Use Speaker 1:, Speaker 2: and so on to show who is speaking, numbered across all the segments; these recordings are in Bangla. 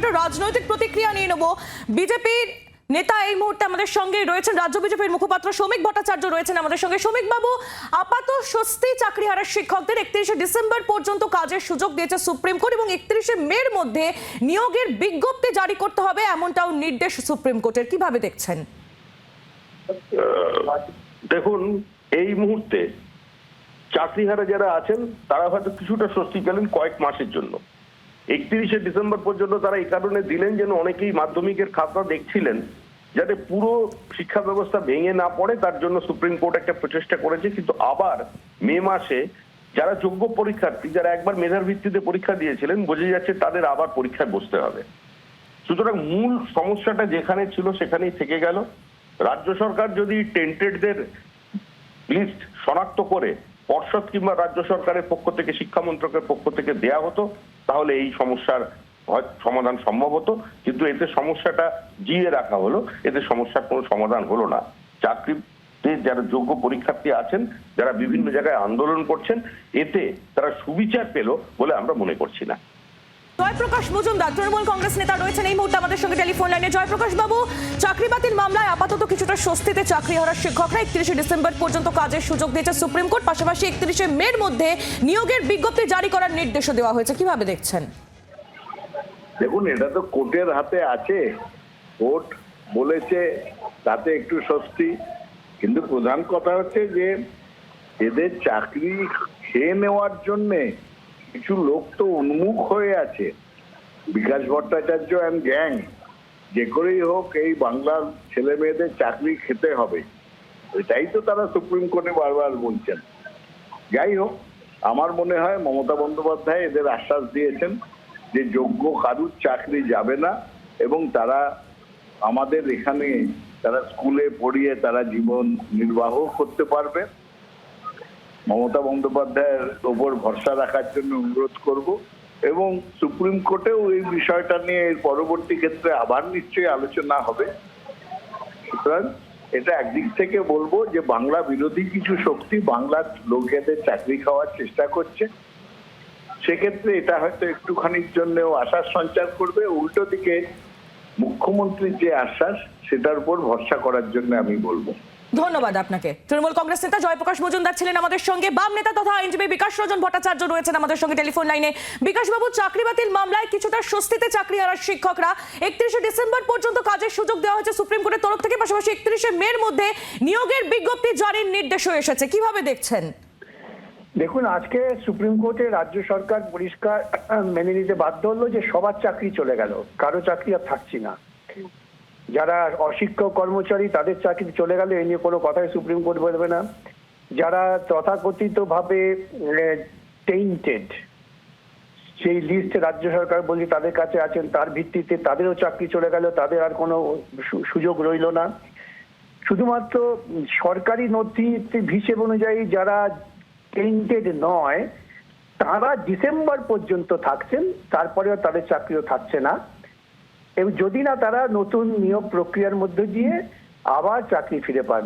Speaker 1: একটা রাজনৈতিক প্রতিক্রিয়া নিয়ে নেব। বিজেপির নেতা এই মুহূর্তে আমাদের সঙ্গে রয়েছেন, রাজ্য বিজেপির মুখপাত্র শ্রমিক ভট্টাচার্য রয়েছেন আমাদের সঙ্গে। শ্রমিক বাবু আপাত স্বস্তি চাকরি হারার শিক্ষকদের একত্রিশে ডিসেম্বর পর্যন্ত কাজের সুযোগ দিয়েছে সুপ্রিম কোর্ট এবং একত্রিশে মের মধ্যে নিয়োগের বিজ্ঞপ্তি জারি করতে হবে এমনটাও নির্দেশ সুপ্রিম কোর্টের। কীভাবে দেখছেন?
Speaker 2: দেখুন, এই মুহূর্তে চাকরিহারা যারা আছেন, তারা হয়তো কিছুটা স্বস্তি পেলেন কয়েক মাসের জন্য। একত্রিশে ডিসেম্বর পর্যন্ত তারা এই কারণে দিলেন যেন অনেকেই মাধ্যমিকের খাতা দেখছিলেন, যাতে পুরো শিক্ষা ব্যবস্থা ভেঙে না পড়ে, তার জন্য সুপ্রিম কোর্ট একটা প্রচেষ্টা করেছে। কিন্তু আবার মে মাসে যারা যোগ্য পরীক্ষার্থী, যারা একবার মেধার ভিত্তিতে পরীক্ষা দিয়েছিলেন, বোঝা যাচ্ছে তাদের আবার পরীক্ষায় বসতে হবে। সুতরাং মূল সমস্যাটা যেখানে ছিল সেখানেই থেকে গেল। রাজ্য সরকার যদি টেন্টেডদের লিস্ট শনাক্ত করে, পর্ষদ কিংবা রাজ্য সরকারের পক্ষ থেকে, শিক্ষা মন্ত্রকের পক্ষ থেকে দেয়া হতো তাহলে এই সমস্যার সমাধান সম্ভব হতো। কিন্তু এতে সমস্যাটা জিয়ে রাখা হলো। এতে সমস্যার কোনো সমাধান হলো না। চাকরিতে যারা যোগ্য পরীক্ষার্থী আছেন, যারা বিভিন্ন জায়গায় আন্দোলন করছেন, এতে তারা সুবিচার পেল বলে আমরা মনে করছি না।
Speaker 1: জয়প্রকাশ মজুমদার, তৃণমূল কংগ্রেস নেতা রয়েছেন এই মুহূর্তে আমাদের সঙ্গে টেলিফোন লাইনে। জয়প্রকাশ বাবু, চাকরি বাতিল মামলায় আপাতত কিছুটা স্বস্তিতে চাকরি হারার শিক্ষকরা একত্রিশে ডিসেম্বর পর্যন্ত কাজের সুযোগ দিয়েছে সুপ্রিম কোর্ট, পাশাপাশি একত্রিশে মের মধ্যে নিয়োগের বিজ্ঞপ্তি জারি করার নির্দেশও দেওয়া হয়েছে। কীভাবে দেখছেন?
Speaker 3: দেখুন, এটা তো কোর্টের হাতে আছে। কোর্ট বলেছে তাতে একটু স্বস্তি। কিন্তু প্রধান কথা হচ্ছে যে, এদের চাকরি খেয়ে নেওয়ার জন্যে কিছু লোক তো উন্মুখ হয়ে আছে। বিকাশ ভট্টাচার্য অ্যান্ড গ্যাং যে করেই হোক এই বাংলার ছেলে মেয়েদের চাকরি খেতে হবে। এটাই তো তারা সুপ্রিম কোর্টে বারবার বলছেন। যাই হোক, আমার মনে হয় মমতা বন্দ্যোপাধ্যায় এদের আশ্বাস দিয়েছেন যে যোগ্য কারুর চাকরি যাবে না এবং তারা আমাদের এখানে, তারা স্কুলে পড়িয়ে তারা জীবন নির্বাহ করতে পারবে। মমতা বন্দ্যোপাধ্যায়ের ওপর ভরসা রাখার জন্য অনুরোধ করব এবং সুপ্রিম কোর্টেও এই বিষয়টা নিয়ে পরবর্তী ক্ষেত্রে আবার নিশ্চয়ই আলোচনা হবে। সুতরাং এটা একদিক থেকে বলব যে বাংলা বিরোধী কিছু শক্তি বাংলার লোকেদের চাকরি খাওয়ার চেষ্টা করছে। সেক্ষেত্রে এটা হয়তো একটুখানির জন্যও আশার সঞ্চার করবে। উল্টো দিকে মুখ্যমন্ত্রীর যে আশ্বাস, সেটার উপর ভরসা করার জন্য আমি বলব।
Speaker 1: ধন্যবাদ আপনাকে। তৃণমূল কংগ্রেস নেতা জয়প্রকাশ মজুমদার ছিলেন আমাদের সঙ্গে। বাম নেতা তথা আইনজীবী বিকাশ রঞ্জন ভট্টাচার্য রয়েছেন আমাদের সঙ্গে টেলিফোন লাইনে। বিকাশবাবু চাকরি বাতিল মামলায় কিছুটা স্বস্তিতে চাকরি হারার শিক্ষকরা একত্রিশে ডিসেম্বর পর্যন্ত কাজের সুযোগ দেওয়া হয়েছে সুপ্রিম কোর্টের তরফ থেকে। পাশাপাশি একত্রিশে মের মধ্যে নিয়োগের বিজ্ঞপ্তি জারির নির্দেশও এসেছে। কীভাবে দেখছেন?
Speaker 4: দেখুন, আজকে সুপ্রিম কোর্টে রাজ্য সরকার পরিষ্কার মেনে নিতে বাধ্য হলো যে সবার চাকরি চলে গেল। কারও চাকরি আর থাকছি না। যারা অশিক্ষক কর্মচারী, তাদের চাকরি চলে গেলে এ নিয়ে কোনো কথাই সুপ্রিম কোর্ট বলবে না। যারা তথাকথিত ভাবে টেইন্টেড সেই লিস্টে রাজ্য সরকার বলছে তাদের কাছে আছেন, তার ভিত্তিতে তাদেরও চাকরি চলে গেল, তাদের আর কোনো সুযোগ রইল না। শুধুমাত্র সরকারি নথিতে হিসেব অনুযায়ী যারা টেন্টেড নয়, তারা ডিসেম্বর পর্যন্ত থাকছেন, তারপরেও তাদের চাকরিও থাকছে না। এবং যদি না তারা নতুন নিয়োগ প্রক্রিয়ার মধ্যে দিয়ে আবার চাকরি ফিরে পান,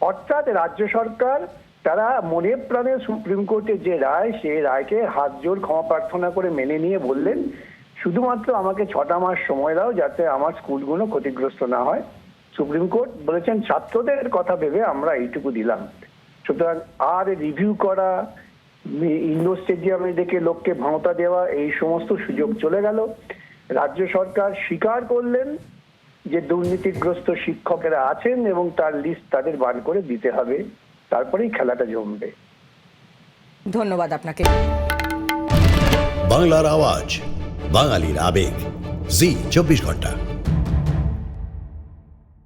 Speaker 4: অর্থাৎ রাজ্য সরকার তারা মনে প্রাণে সুপ্রিম কোর্টের যে রায়, সেই রায়কে হাত জোর ক্ষমা প্রার্থনা করে মেনে নিয়ে বললেন, শুধুমাত্র আমাকে ছটা মাস সময় দাও যাতে আমার স্কুলগুলো ক্ষতিগ্রস্ত না হয়। সুপ্রিম কোর্ট বলেছেন, ছাত্রদের কথা ভেবে আমরা এইটুকু দিলাম। সুতরাং আর রিভিউ করা ইন্ডোর স্টেডিয়ামে দেখে লোককে ভাঁওতা দেওয়া, এই সমস্ত সুযোগ চলে গেল। রাজ্য সরকার স্বীকার করলেন যে দুর্নীতিগ্রস্ত শিক্ষকেরা আছেন এবং তার লিস্ট তাদের বার করে দিতে হবে তারপরেই খেলাটা জমবে।
Speaker 1: ধন্যবাদ আপনাকে।
Speaker 5: বাংলার আওয়াজ বাঙালির আবেগ জি চব্বিশ ঘণ্টা।